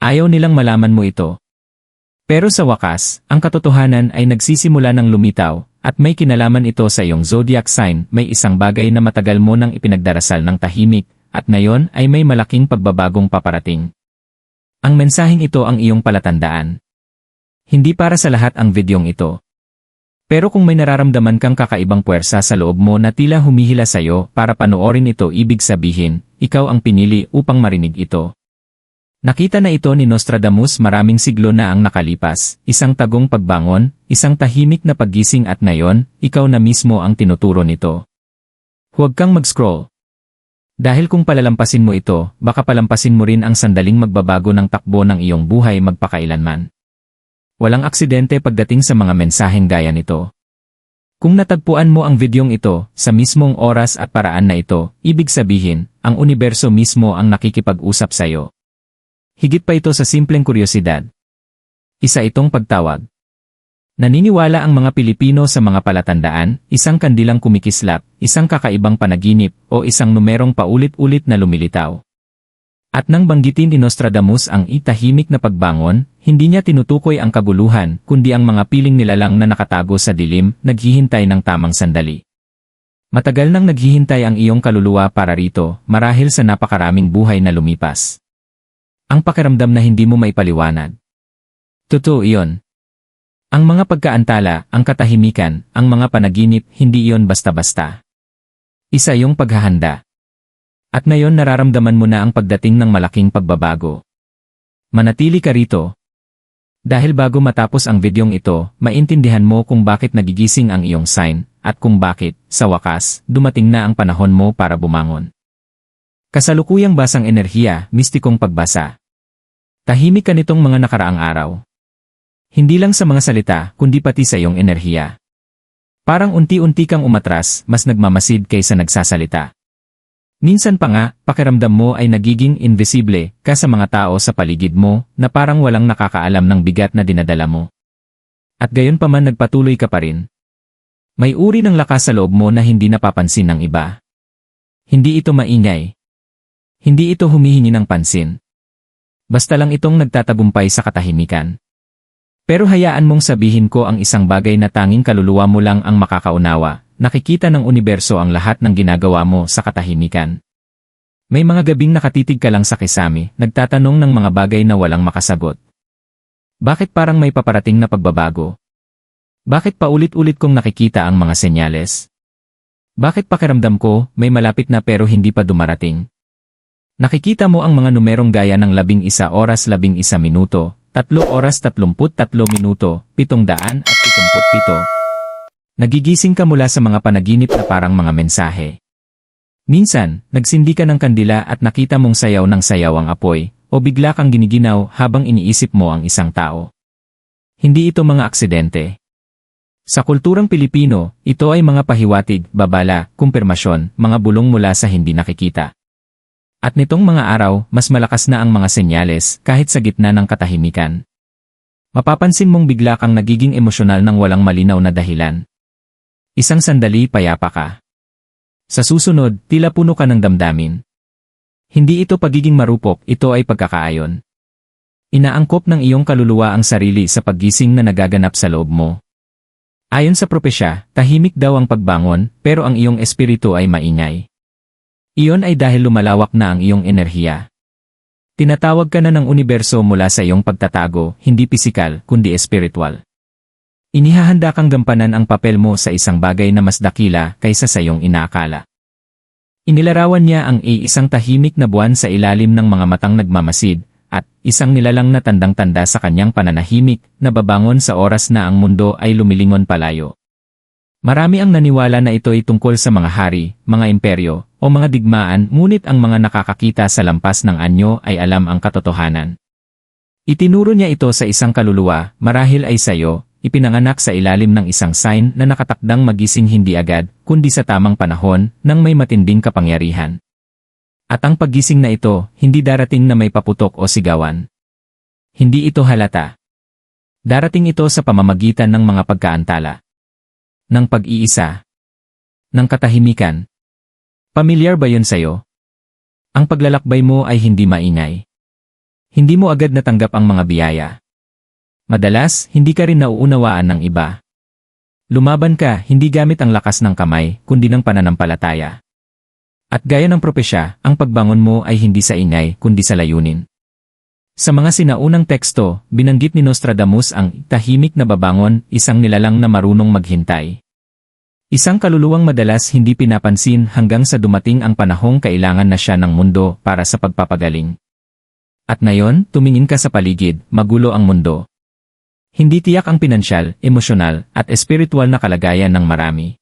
Ayaw nilang malaman mo ito. Pero sa wakas, ang katotohanan ay nagsisimula ng lumitaw, at may kinalaman ito sa iyong zodiac sign, may isang bagay na matagal mo nang ipinagdarasal ng tahimik, at ngayon ay may malaking pagbabagong paparating. Ang mensaheng ito ang iyong palatandaan. Hindi para sa lahat ang videong ito. Pero kung may nararamdaman kang kakaibang puwersa sa loob mo na tila humihila sa iyo para panoorin ito ibig sabihin, ikaw ang pinili upang marinig ito. Nakita na ito ni Nostradamus maraming siglo na ang nakalipas, isang tagong pagbangon, isang tahimik na paggising at ngayon, ikaw na mismo ang tinuturo nito. Huwag kang mag-scroll. Dahil kung palalampasin mo ito, baka palampasin mo rin ang sandaling magbabago ng takbo ng iyong buhay magpakailanman. Walang aksidente pagdating sa mga mensaheng gaya nito. Kung natagpuan mo ang videong ito, sa mismong oras at paraan na ito, ibig sabihin, ang universo mismo ang nakikipag-usap sa iyo. Higit pa ito sa simpleng kuryosidad. Isa itong pagtawag. Naniniwala ang mga Pilipino sa mga palatandaan, isang kandilang kumikislap, isang kakaibang panaginip, o isang numerong paulit-ulit na lumilitaw. At nang banggitin ni Nostradamus ang itahimik na pagbangon, hindi niya tinutukoy ang kaguluhan, kundi ang mga piling nilalang na nakatago sa dilim, naghihintay ng tamang sandali. Matagal nang naghihintay ang iyong kaluluwa para rito, marahil sa napakaraming buhay na lumipas. Ang pakiramdam na hindi mo maipaliwanag. Totoo iyon. Ang mga pagkaantala, ang katahimikan, ang mga panaginip, hindi iyon basta-basta. Isa yung paghahanda. At ngayon nararamdaman mo na ang pagdating ng malaking pagbabago. Manatili ka rito. Dahil bago matapos ang videong ito, maintindihan mo kung bakit nagigising ang iyong sign, at kung bakit, sa wakas, dumating na ang panahon mo para bumangon. Kasalukuyang basang enerhiya, mistikong pagbasa. Tahimik ka nitong mga nakaraang araw. Hindi lang sa mga salita, kundi pati sa iyong enerhiya. Parang unti-unti kang umatras, mas nagmamasid kaysa nagsasalita. Minsan pa nga, pakiramdam mo ay nagiging invisible ka sa mga tao sa paligid mo na parang walang nakakaalam ng bigat na dinadala mo. At gayon pa man nagpatuloy ka pa rin. May uri ng lakas sa loob mo na hindi napapansin ng iba. Hindi ito maingay. Hindi ito humihingi ng pansin. Basta lang itong nagtatagumpay sa katahimikan. Pero hayaan mong sabihin ko ang isang bagay na tanging kaluluwa mo lang ang makakaunawa, nakikita ng universo ang lahat ng ginagawa mo sa katahimikan. May mga gabing nakatitig ka lang sa kisami, nagtatanong ng mga bagay na walang makasagot. Bakit parang may paparating na pagbabago? Bakit paulit-ulit kong nakikita ang mga senyales? Bakit pakiramdam ko, may malapit na pero hindi pa dumarating? Nakikita mo ang mga numerong gaya ng labing isa oras labing isa minuto, tatlo oras tatlumput tatlo minuto, pitong daan at pitumput pito. Nagigising ka mula sa mga panaginip na parang mga mensahe. Minsan, nagsindi ka ng kandila at nakita mong sayaw ng sayaw ang apoy, o bigla kang giniginaw habang iniisip mo ang isang tao. Hindi ito mga aksidente. Sa kulturang Pilipino, ito ay mga pahiwatig, babala, kumpirmasyon, mga bulong mula sa hindi nakikita. At nitong mga araw, mas malakas na ang mga senyales kahit sa gitna ng katahimikan. Mapapansin mong bigla kang nagiging emosyonal ng walang malinaw na dahilan. Isang sandali payapa ka. Sa susunod, tila puno ka ng damdamin. Hindi ito pagiging marupok, ito ay pagkakaayon. Inaangkop ng iyong kaluluwa ang sarili sa paggising na nagaganap sa loob mo. Ayon sa propesya, tahimik daw ang pagbangon, pero ang iyong espiritu ay maingay. Iyon ay dahil lumalawak na ang iyong enerhiya. Tinatawag ka na ng universo mula sa iyong pagtatago, hindi pisikal, kundi espiritual. Inihahanda kang gampanan ang papel mo sa isang bagay na mas dakila kaysa sa iyong inaakala. Inilarawan niya ang iisang tahimik na buwan sa ilalim ng mga matang nagmamasid, at isang nilalang na tandang-tanda sa kanyang pananahimik na babangon sa oras na ang mundo ay lumilingon palayo. Marami ang naniwala na ito ay tungkol sa mga hari, mga imperyo, o mga digmaan ngunit ang mga nakakakita sa lampas ng anyo ay alam ang katotohanan. Itinuro niya ito sa isang kaluluwa, marahil ay sayo, ipinanganak sa ilalim ng isang sign na nakatakdang magising hindi agad, kundi sa tamang panahon, nang may matinding kapangyarihan. At ang paggising na ito, hindi darating na may paputok o sigawan. Hindi ito halata. Darating ito sa pamamagitan ng mga pagkaantala. Ng pag-iisa. Ng katahimikan. Pamilyar ba yun sa'yo? Ang paglalakbay mo ay hindi maingay. Hindi mo agad natanggap ang mga biyaya. Madalas, hindi ka rin nauunawaan ng iba. Lumaban ka hindi gamit ang lakas ng kamay, kundi ng pananampalataya. At gaya ng propesya, ang pagbangon mo ay hindi sa ingay, kundi sa layunin. Sa mga sinaunang teksto, binanggit ni Nostradamus ang tahimik na babangon, isang nilalang na marunong maghintay. Isang kaluluwang madalas hindi pinapansin hanggang sa dumating ang panahong kailangan na siya ng mundo para sa pagpapagaling. At ngayon, tumingin ka sa paligid, magulo ang mundo. Hindi tiyak ang pinansyal, emosyonal, at espiritual na kalagayan ng marami.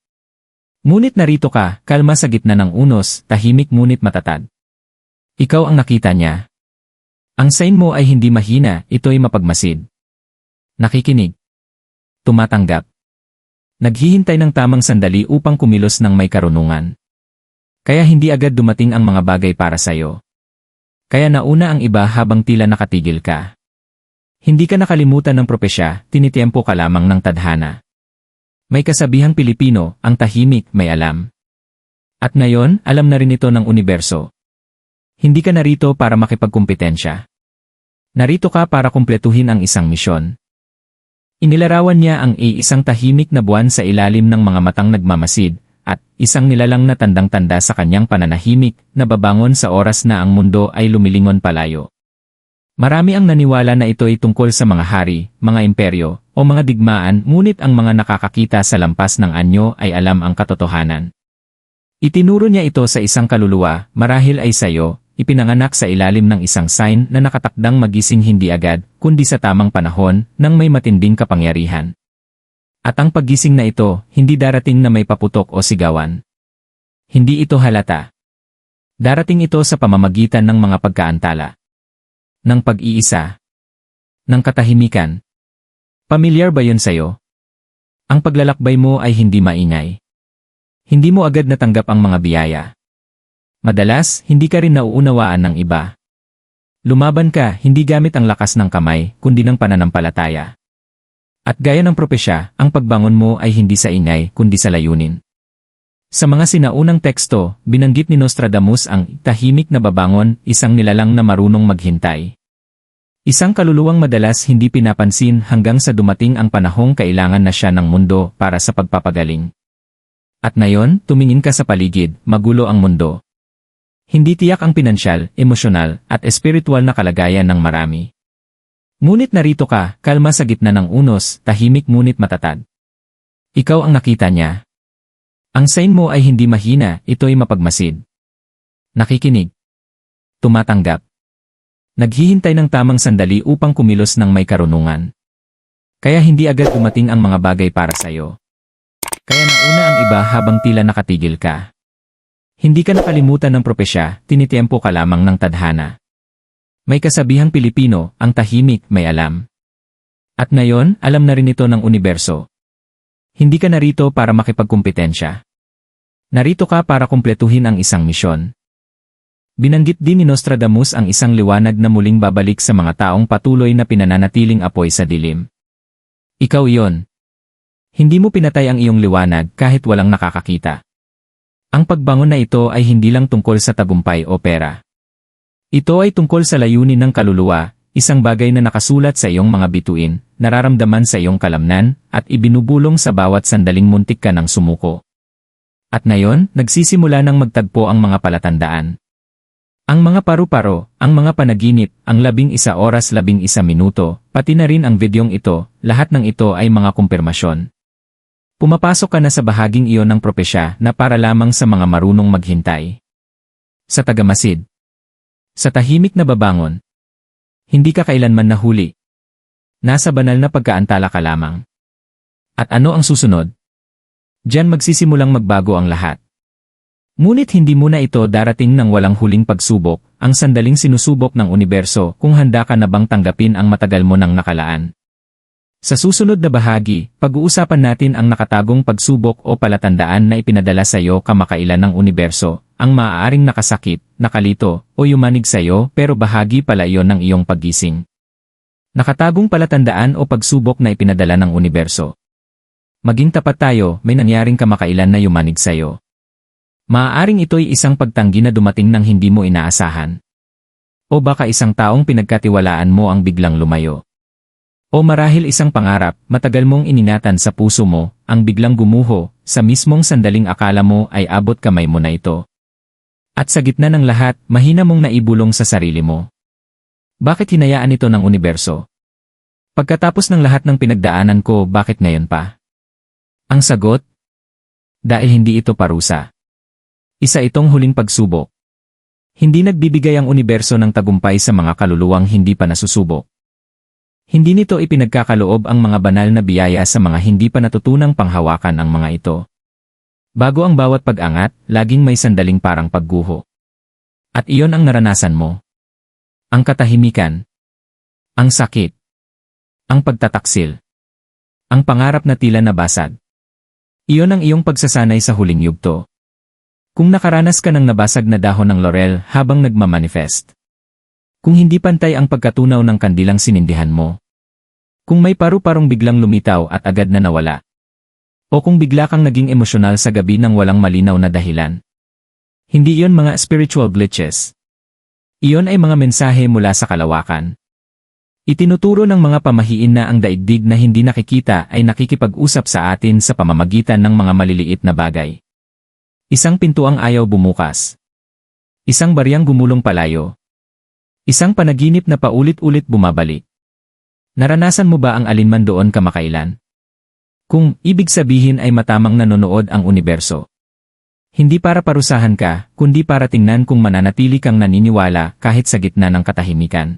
Ngunit narito ka, kalma sa gitna ng unos, tahimik ngunit matatag. Ikaw ang nakita niya. Ang sign mo ay hindi mahina, ito'y mapagmasid. Nakikinig. Tumatanggap. Naghihintay ng tamang sandali upang kumilos ng may karunungan. Kaya hindi agad dumating ang mga bagay para sa'yo. Kaya nauna ang iba habang tila nakatigil ka. Hindi ka nakalimutan ng propesya, tinitiempo ka lamang ng tadhana. May kasabihang Pilipino, ang tahimik may alam. At ngayon, alam na rin ito ng universo. Hindi ka narito para makipagkumpetensya. Narito ka para kumpletuhin ang isang misyon. Inilarawan niya ang iisang tahimik na buwan sa ilalim ng mga matang nagmamasid, at isang nilalang na tandang-tanda sa kanyang pananahimik na babangon sa oras na ang mundo ay lumilingon palayo. Marami ang naniwala na ito ay tungkol sa mga hari, mga imperyo, o mga digmaan ngunit ang mga nakakakita sa lampas ng anyo ay alam ang katotohanan. Itinuro niya ito sa isang kaluluwa, marahil ay sayo, ipinanganak sa ilalim ng isang sign na nakatakdang magising hindi agad, kundi sa tamang panahon, ng may matinding kapangyarihan. At ang paggising na ito, hindi darating na may paputok o sigawan. Hindi ito halata. Darating ito sa pamamagitan ng mga pagkaantala. Ng pag-iisa. Ng katahimikan. Pamilyar ba yun sa'yo? Ang paglalakbay mo ay hindi maingay. Hindi mo agad natanggap ang mga biyaya. Madalas, hindi ka rin nauunawaan ng iba. Lumaban ka hindi gamit ang lakas ng kamay, kundi ng pananampalataya. At gaya ng propesya, ang pagbangon mo ay hindi sa ingay, kundi sa layunin. Sa mga sinaunang teksto, binanggit ni Nostradamus ang tahimik na babangon, isang nilalang na marunong maghintay. Isang kaluluwang madalas hindi pinapansin hanggang sa dumating ang panahong kailangan na siya ng mundo para sa pagpapagaling. At ngayon, tumingin ka sa paligid, magulo ang mundo. Hindi tiyak ang pinansyal, emosyonal, at espiritual na kalagayan ng marami. Ngunit narito ka, kalma sa gitna ng unos, tahimik ngunit matatag. Ikaw ang nakita niya. Ang sign mo ay hindi mahina, ito'y mapagmasid. Nakikinig. Tumatanggap. Naghihintay ng tamang sandali upang kumilos ng may karunungan. Kaya hindi agad dumating ang mga bagay para sa'yo. Kaya nauna ang iba habang tila nakatigil ka. Hindi ka nakalimutan ng propesya, tinitiempo ka lamang ng tadhana. May kasabihang Pilipino, ang tahimik may alam. At ngayon, alam na rin ito ng universo. Hindi ka narito para makipagkumpetensya. Narito ka para kumpletuhin ang isang misyon. Binanggit din ni Nostradamus ang isang liwanag na muling babalik sa mga taong patuloy na pinananatiling apoy sa dilim. Ikaw iyon. Hindi mo pinatay ang iyong liwanag kahit walang nakakakita. Ang pagbangon na ito ay hindi lang tungkol sa tagumpay o pera. Ito ay tungkol sa layunin ng kaluluwa, isang bagay na nakasulat sa iyong mga bituin, nararamdaman sa iyong kalamnan, at ibinubulong sa bawat sandaling muntik ka ng sumuko. At ngayon, nagsisimula ng magtagpo ang mga palatandaan. Ang mga paru-paro, ang mga panaginip, ang labing isa oras labing isa minuto, pati na rin ang videong ito, lahat ng ito ay mga kumpirmasyon. Pumapasok ka na sa bahaging iyon ng propesya na para lamang sa mga marunong maghintay. Sa tagamasid. Sa tahimik na babangon. Hindi ka kailanman nahuli. Nasa banal na pagkaantala ka lamang. At ano ang susunod? Diyan magsisimulang magbago ang lahat. Ngunit hindi muna ito darating ng walang huling pagsubok, ang sandaling sinusubok ng universo kung handa ka na bang tanggapin ang matagal mo nang nakalaan. Sa susunod na bahagi, pag-uusapan natin ang nakatagong pagsubok o palatandaan na ipinadala sa iyo kamakailan ng universo, ang maaaring nakasakit, nakalito, o yumanig sa iyo pero bahagi pala iyon ng iyong paggising. Nakatagong palatandaan o pagsubok na ipinadala ng universo. Maging tapat tayo, may nangyaring kamakailan na yumanig sa iyo. Maaaring ito'y isang pagtanggi na dumating ng hindi mo inaasahan. O baka isang taong pinagkatiwalaan mo ang biglang lumayo. O marahil isang pangarap, matagal mong ininatan sa puso mo, ang biglang gumuho, sa mismong sandaling akala mo ay abot kamay mo na ito. At sa gitna ng lahat, mahina mong naibulong sa sarili mo. Bakit hinayaan ito ng universo? Pagkatapos ng lahat ng pinagdaanan ko, bakit ngayon pa? Ang sagot? Dahil hindi ito parusa. Isa itong huling pagsubok. Hindi nagbibigay ang universo ng tagumpay sa mga kaluluwang hindi pa nasusubok. Hindi nito ipinagkakaloob ang mga banal na biyaya sa mga hindi pa natutunang panghawakan ang mga ito. Bago ang bawat pag-angat, laging may sandaling parang pagguho. At iyon ang naranasan mo. Ang katahimikan. Ang sakit. Ang pagtataksil. Ang pangarap na tila nabasag. Iyon ang iyong pagsasanay sa huling yugto. Kung nakaranas ka ng nabasag na dahon ng laurel habang nagmamanifest. Kung hindi pantay ang pagkatunaw ng kandilang sinindihan mo. Kung may paru-parong biglang lumitaw at agad na nawala. O kung bigla kang naging emosyonal sa gabi ng walang malinaw na dahilan. Hindi iyon mga spiritual glitches. Iyon ay mga mensahe mula sa kalawakan. Itinuturo ng mga pamahiin na ang daigdig na hindi nakikita ay nakikipag-usap sa atin sa pamamagitan ng mga maliliit na bagay. Isang pintuang ayaw bumukas. Isang bariyang gumulong palayo. Isang panaginip na paulit-ulit bumabalik. Naranasan mo ba ang alinman doon kamakailan? Kung ibig sabihin ay matamang nanonood ang universo. Hindi para parusahan ka, kundi para tingnan kung mananatili kang naniniwala kahit sa gitna ng katahimikan.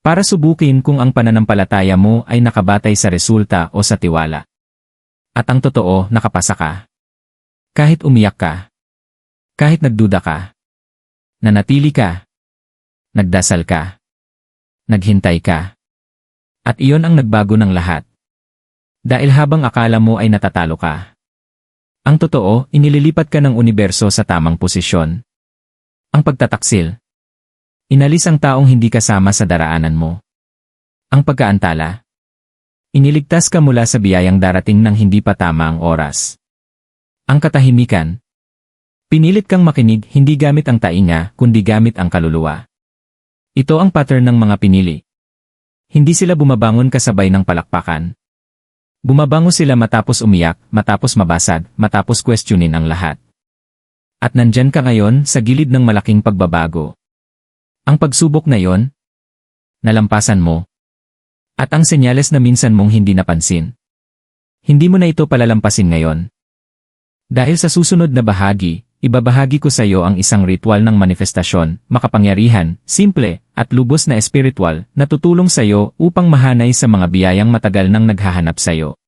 Para subukin kung ang pananampalataya mo ay nakabatay sa resulta o sa tiwala. At ang totoo, nakapasa ka. Kahit umiyak ka. Kahit nagduda ka. Nanatili ka. Nagdasal ka. Naghintay ka. At iyon ang nagbago ng lahat. Dahil habang akala mo ay natatalo ka. Ang totoo, inililipat ka ng universo sa tamang posisyon. Ang pagtataksil. Inalis ang taong hindi kasama sa daraanan mo. Ang pagkaantala. Iniligtas ka mula sa biyayang darating ng hindi pa tama ang oras. Ang katahimikan. Pinilit kang makinig hindi gamit ang tainga, kundi gamit ang kaluluwa. Ito ang pattern ng mga pinili. Hindi sila bumabangon kasabay ng palakpakan. Bumabango sila matapos umiyak, matapos mabasag, matapos questionin ang lahat. At nandyan ka ngayon sa gilid ng malaking pagbabago. Ang pagsubok na yon, nalampasan mo. At ang senyales na minsan mong hindi napansin. Hindi mo na ito palalampasin ngayon. Dahil sa susunod na bahagi, ibabahagi ko sa iyo ang isang ritual ng manifestasyon, makapangyarihan, simple, at lubos na espiritual na tutulong sa iyo upang mahanay sa mga biyayang matagal nang naghahanap sa iyo.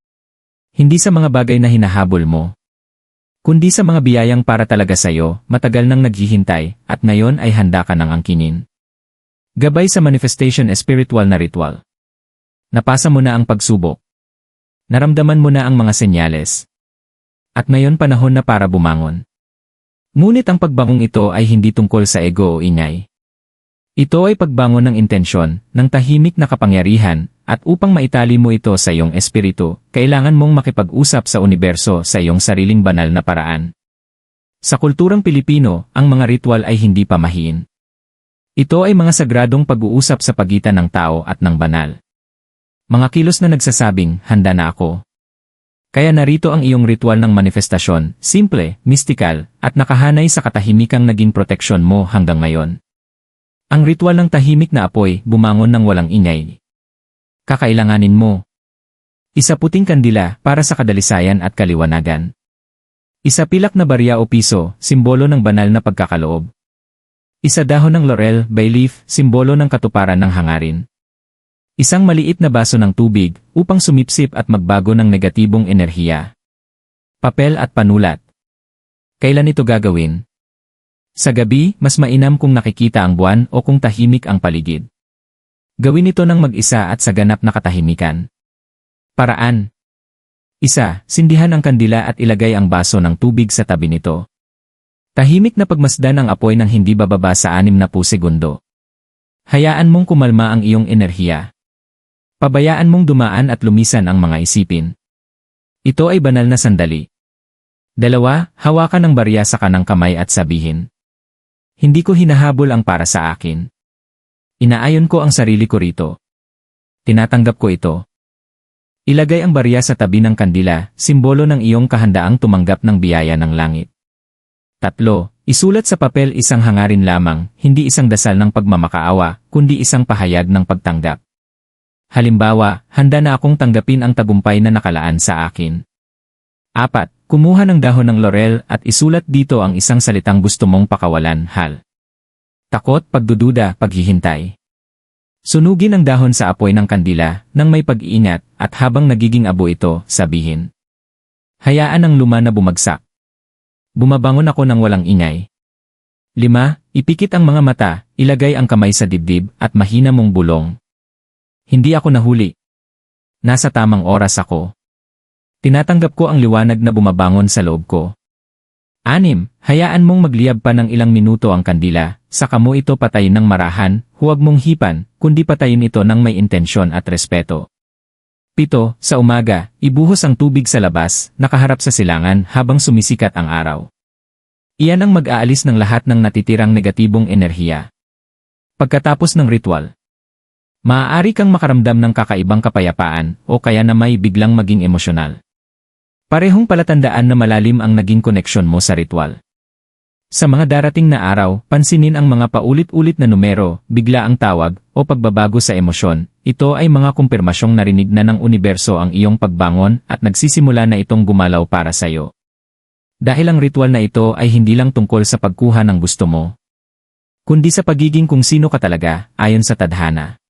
Hindi sa mga bagay na hinahabol mo, kundi sa mga biyayang para talaga sa iyo, matagal nang naghihintay, at ngayon ay handa ka nang angkinin. Gabay sa manifestation espiritual na ritual. Napasa mo na ang pagsubok. Naramdaman mo na ang mga senyales, at ngayon panahon na para bumangon. Ngunit ang pagbangong ito ay hindi tungkol sa ego o ingay. Ito ay pagbangon ng intensyon, ng tahimik na kapangyarihan, at upang maitali mo ito sa iyong espiritu, kailangan mong makipag-usap sa universo sa iyong sariling banal na paraan. Sa kulturang Pilipino, ang mga ritual ay hindi pamahiin. Ito ay mga sagradong pag-uusap sa pagitan ng tao at ng banal. Mga kilos na nagsasabing, handa na ako, kaya narito ang iyong ritual ng manifestasyon, simple, mystical, at nakahanay sa katahimikang naging proteksyon mo hanggang ngayon. Ang ritual ng tahimik na apoy, bumangon ng walang ingay. Kakailanganin mo. Isa puting kandila para sa kadalisayan at kaliwanagan. Isa pilak na barya o piso, simbolo ng banal na pagkakaloob. Isa dahon ng laurel, bay leaf, simbolo ng katuparan ng hangarin. Isang maliit na baso ng tubig upang sumipsip at magbago ng negatibong enerhiya. Papel at panulat. Kailan ito gagawin? Sa gabi, mas mainam kung nakikita ang buwan o kung tahimik ang paligid. Gawin ito ng mag-isa at sa ganap na katahimikan. Paraan. Isa, sindihan ang kandila at ilagay ang baso ng tubig sa tabi nito. Tahimik na pagmasdan ang apoy ng hindi bababa sa 60 segundo. Hayaan mong kumalma ang iyong enerhiya. Pabayaan mong dumaan at lumisan ang mga isipin. Ito ay banal na sandali. Dalawa, hawakan ng barya sa kanang kamay at sabihin. Hindi ko hinahabol ang para sa akin. Inaayon ko ang sarili ko rito. Tinatanggap ko ito. Ilagay ang barya sa tabi ng kandila, simbolo ng iyong kahandaang tumanggap ng biyaya ng langit. Tatlo, isulat sa papel isang hangarin lamang, hindi isang dasal ng pagmamakaawa, kundi isang pahayag ng pagtanggap. Halimbawa, handa na akong tanggapin ang tagumpay na nakalaan sa akin. Apat, kumuha ng dahon ng laurel at isulat dito ang isang salitang gusto mong pakawalan, hal. Takot, pagdududa, paghihintay. Sunugin ang dahon sa apoy ng kandila nang may pag-iingat at habang nagiging abo ito, sabihin. Hayaan ang luma na bumagsak. Bumabangon ako ng walang ingay. Lima, ipikit ang mga mata, ilagay ang kamay sa dibdib at mahina mong bulong. Hindi ako nahuli. Nasa tamang oras ako. Tinatanggap ko ang liwanag na bumabangon sa loob ko. Anim, hayaan mong magliyab pa ng ilang minuto ang kandila, saka mo ito patayin ng marahan, huwag mong hipan, kundi patayin ito ng may intensyon at respeto. Pito, sa umaga, ibuhos ang tubig sa labas, nakaharap sa silangan habang sumisikat ang araw. Iyan ang mag-aalis ng lahat ng natitirang negatibong enerhiya. Pagkatapos ng ritual, maaari kang makaramdam ng kakaibang kapayapaan o kaya na may biglang maging emosyonal. Parehong palatandaan na malalim ang naging koneksyon mo sa ritual. Sa mga darating na araw, pansinin ang mga paulit-ulit na numero, bigla ang tawag, o pagbabago sa emosyon. Ito ay mga kumpirmasyong narinig na ng universo ang iyong pagbangon at nagsisimula na itong gumalaw para sa iyo. Dahil ang ritual na ito ay hindi lang tungkol sa pagkuha ng gusto mo, kundi sa pagiging kung sino ka talaga, ayon sa tadhana.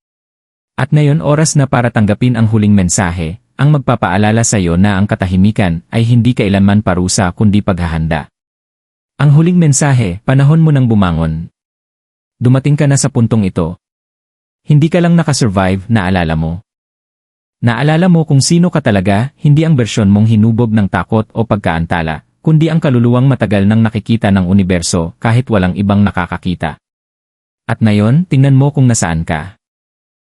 At ngayon oras na para tanggapin ang huling mensahe, ang magpapaalala sa iyo na ang katahimikan ay hindi kailanman parusa kundi paghahanda. Ang huling mensahe, panahon mo nang bumangon. Dumating ka na sa puntong ito. Hindi ka lang nakasurvive, naalala mo. Naalala mo kung sino ka talaga, hindi ang bersyon mong hinubog ng takot o pagkaantala, kundi ang kaluluwang matagal nang nakikita ng universo kahit walang ibang nakakakita. At ngayon, tingnan mo kung nasaan ka.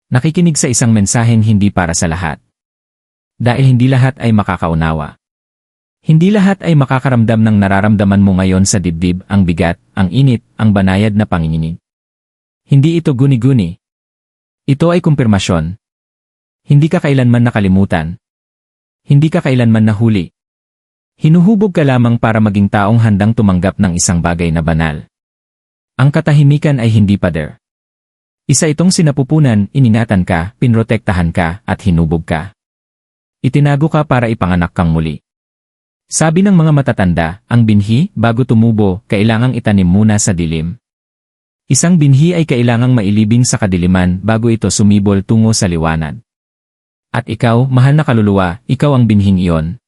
Nakikinig sa isang mensaheng hindi para sa lahat. Dahil hindi lahat ay makakaunawa. Hindi lahat ay makakaramdam ng nararamdaman mo ngayon sa dibdib, ang bigat, ang init, ang banayad na panginginig. Hindi ito guni-guni. Ito ay kumpirmasyon. Hindi ka kailanman nakalimutan. Hindi ka kailanman nahuli. Hinuhubog ka lamang para maging taong handang tumanggap ng isang bagay na banal. Ang katahimikan ay hindi pader. Isa itong sinapupunan, iningatan ka, pinrotektahan ka, at hinubog ka. Itinago ka para ipanganak kang muli. Sabi ng mga matatanda, ang binhi, bago tumubo, kailangang itanim muna sa dilim. Isang binhi ay kailangang mailibing sa kadiliman bago ito sumibol tungo sa liwanag. At ikaw, mahal na kaluluwa, ikaw ang binhing iyon.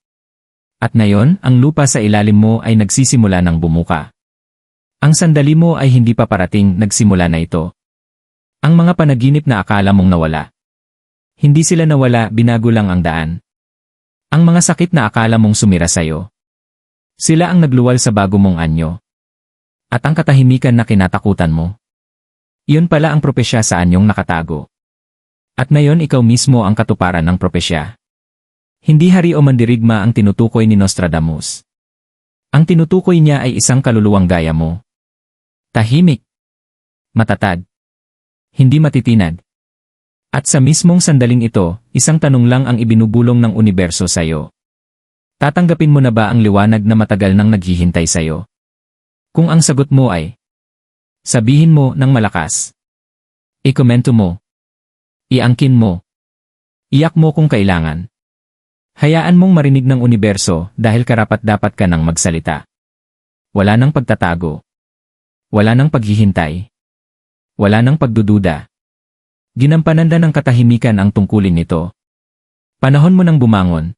At ngayon, ang lupa sa ilalim mo ay nagsisimula ng bumuka. Ang sandali mo ay hindi pa parating, nagsimula na ito. Ang mga panaginip na akala mong nawala. Hindi sila nawala, binago lang ang daan. Ang mga sakit na akala mong sumira sa'yo. Sila ang nagluwal sa bago mong anyo. At ang katahimikan na kinatakutan mo. Iyon pala ang propesya sa anyong nakatago. At ngayon ikaw mismo ang katuparan ng propesya. Hindi hari o mandirigma ang tinutukoy ni Nostradamus. Ang tinutukoy niya ay isang kaluluwang gaya mo. Tahimik. Matatag. Hindi matitinag. At sa mismong sandaling ito, isang tanong lang ang ibinubulong ng universo sa iyo. Tatanggapin mo na ba ang liwanag na matagal nang naghihintay sa iyo? Kung ang sagot mo ay, sabihin mo ng malakas. Ikomento mo. Iangkin mo. Iyak mo kung kailangan. Hayaan mong marinig ng universo dahil karapat-dapat ka nang magsalita. Wala nang pagtatago. Wala nang paghihintay. Wala nang pagdududa. Ginampanan na ng katahimikan ang tungkulin nito. Panahon mo nang bumangon.